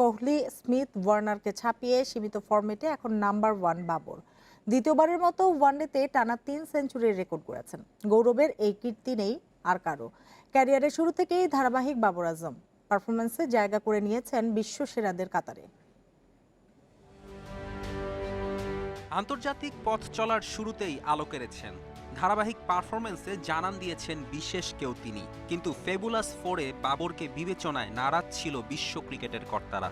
Kohli, Smith, ওয়ার্নারকে ছাপিয়ে সীমিত ফরম্যাটে এখন নাম্বার ওয়ান বাবর। দ্বিতীয়বারের মতো ওয়ানডেতে টানা তিন সেঞ্চুরির রেকর্ড করেছেন গৌরবের এই কীর্তি নেই আর কারও। ক্যারিয়ারের শুরু থেকেই ধারাবাহিক বাবর আজম। পারফরমেন্সে জায়গা করে নিয়েছেন বিশ্ব সেরাদের কাতারে। আন্তর্জাতিক পথ চলার শুরুতেই আলো কেড়েছেন ধারাবাহিক পারফরমেন্সে জানান দিয়েছেন বিশেষ কেউ তিনি। কিন্তু ফেবুলাস ফোরে বাবরকে বিবেচনায় নারাজ ছিল বিশ্ব ক্রিকেটের কর্তারা।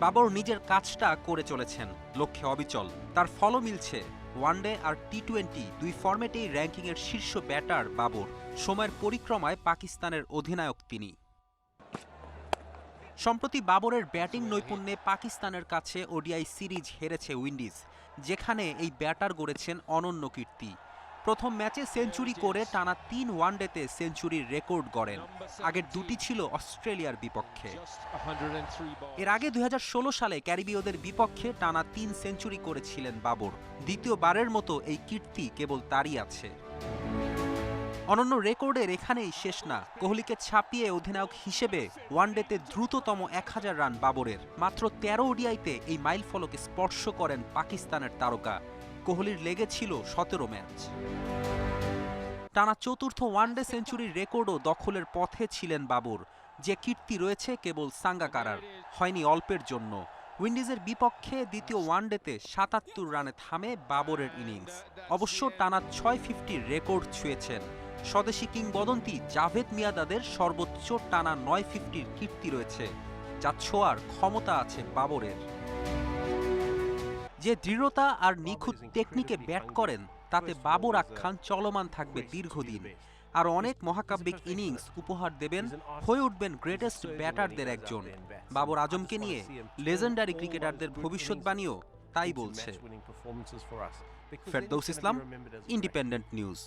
বাবর নিজের কাজটা করে চলেছেন লক্ষ্যে অবিচল। তার ফলও মিলছে। ওয়ানডে আর টি টোয়েন্টি দুই ফরম্যাটেই র্যাঙ্কিংয়ের শীর্ষ ব্যাটার বাবর। সময়ের পরিক্রমায় পাকিস্তানের অধিনায়ক তিনি। সম্প্রতি বাবরের ব্যাটিং নৈপুণ্যে পাকিস্তানের কাছে ওডিআই সিরিজ হেরেছে উইন্ডিজ, যেখানে এই ব্যাটার গড়েছেন অনন্য কীর্তি। প্রথম ম্যাচে সেঞ্চুরি করে টানা তিন ওয়ানডেতে সেঞ্চুরির রেকর্ড গড়েন। আগের দুটি ছিল অস্ট্রেলিয়ার বিপক্ষে। এর আগে দু হাজার ষোলো সালে ক্যারিবীয়দের বিপক্ষে টানা তিন সেঞ্চুরি করেছিলেন বাবর। দ্বিতীয়বারের মতো এই কীর্তি কেবল তারই আছে। অনন্য রেকর্ডের এখানেই শেষ না। কোহলিকে ছাপিয়ে অধিনায়ক হিসেবে ওয়ানডেতে দ্রুততম এক হাজার রান বাবরের। মাত্র তেরো ওডিআইতে এই মাইল ফলকে স্পর্শ করেন পাকিস্তানের তারকা। কোহলির লেগেছিল সতেরো ম্যাচ। টানা চতুর্থ ওয়ানডে সেঞ্চুরির রেকর্ডও দখলের পথে ছিলেন বাবর। যে কীর্তি রয়েছে কেবল সাঙ্গাকারার, হয়নি অল্পের জন্য। উইন্ডিজের বিপক্ষে দ্বিতীয় ওয়ানডেতে সাতাত্তর রানে থামে বাবরের ইনিংস। অবশ্য টানা ছয় ফিফটির রেকর্ড ছুঁয়েছেন। স্বদেশি কিংবদন্তি জাভেদ মিয়াদাদের সর্বোচ্চ টানা নয় ফিফটির কীর্তি রয়েছে যা ছোঁয়ার ক্ষমতা আছে বাবরের যে দৃঢ়তা আর নিখুঁত টেকনিকে ব্যাট করেন তাতে বাবর আখ্যান চলমান থাকবে দীর্ঘদিন আর অনেক মহাকাব্যিক ইনিংস উপহার দেবেন হয়ে উঠবেন গ্রেটেস্ট ব্যাটারদের একজন বাবর আজমকে নিয়ে লেজেন্ডারি ক্রিকেটারদের ভবিষ্যৎবাণীও তাই বলছে ফেরদৌস ইসলাম ইন্ডিপেন্ডেন্ট নিউজ